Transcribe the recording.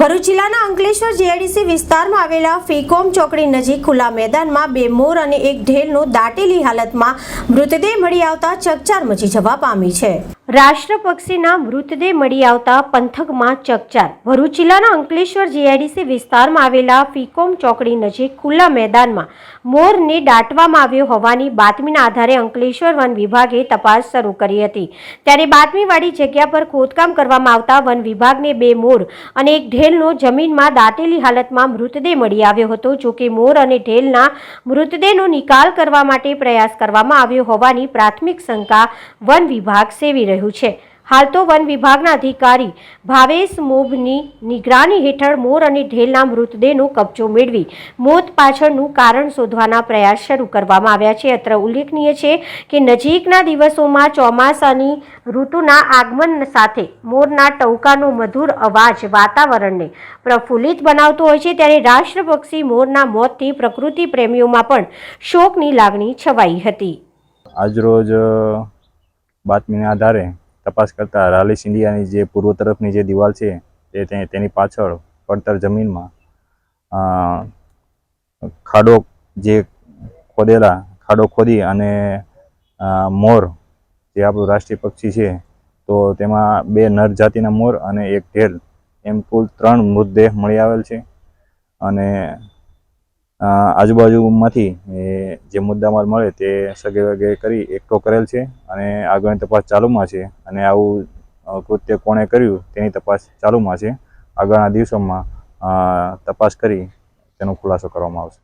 ભરૂચ જિલ્લાના અંકલેશ્વર જીઆઈડીસી વિસ્તારમાં આવેલા ફીકોમ ચોકડી નજીક ખુલ્લા મેદાનમાં બે મોર અને એક ઢેલનું દાટેલી હાલતમાં મૃતદેહ મળી આવતા ચકચાર મચી જવા પામી છે. રાષ્ટ્ર પક્ષીના મૃતદેહ મળી આવતા પંથકમાં ચકચાર. ભરૂચ જિલ્લાના અંકલેશ્વર જીઆઈડીસી વિસ્તારમાં આવેલા ફીકોમ ચોકડી નજીક ખુલ્લા મેદાનમાં મોરને દાટવામાં આવ્યો હોવાની બાતમીના આધારે અંકલેશ્વર વન વિભાગે તપાસ શરૂ કરી હતી. ત્યારે બાતમીવાળી જગ્યા પર ખોદકામ કરવામાં આવતા વન વિભાગને બે મોર અને એક ઢેલનો જમીનમાં દાટેલી હાલતમાં મૃતદેહ મળી આવ્યો હતો, જો કે મોર અને ઢેલના મૃતદેહનો નિકાલ કરવા માટે પ્રયાસ કરવામાં આવ્યો હોવાની પ્રાથમિક શંકા વન વિભાગ સેવી રહ્યું છે. હાલ તો વન વિભાગના અધિકારી ભાવેશ મોભની નિગરાની હેઠળ મોર અને ઢેલના મૃતદેહનો કબજો મેળવી મોત પાછળનું કારણ શોધવાના પ્રયાસ શરૂ કરવામાં આવ્યા છે. અત્ર ઉલ્લેખનીય છે કે નજીકના દિવસોમાં ચોમાસાની ઋતુના આગમન સાથે મોરના ટવકાનો મધુર અવાજ વાતાવરણને પ્રફુલ્લિત બનાવતો હોય છે. ત્યારે રાષ્ટ્રપક્ષી મોરના મોતથી પ્રકૃતિ પ્રેમીઓમાં પણ શોકની લાગણી છવાઈ હતી. આજરોજ બાતમીના આધારે તપાસ કરતાં રાલીસ ઇન્ડિયાની જે પૂર્વ તરફની જે દિવાલ છે, તે તેની પાછળ પડતર જમીનમાં ખાડો જે ખોદેલા, ખાડો ખોદી અને મોર જે આપણું રાષ્ટ્રીય પક્ષી છે, તો તેમાં બે નર જાતિના મોર અને એક ઢેર એમ કુલ ત્રણ મૃતદેહ મળી આવેલ છે. અને આજુબાજુમાંથી જે મુદ્દામાલ મળે તે સગે વગે કરી એકઠો કરેલ છે અને આગળની તપાસ ચાલુમાં છે અને આવું કૃત્ય કોણે કર્યું તેની તપાસ ચાલુમાં છે. આગળના દિવસોમાં તપાસ કરી તેનો ખુલાસો કરવામાં આવશે.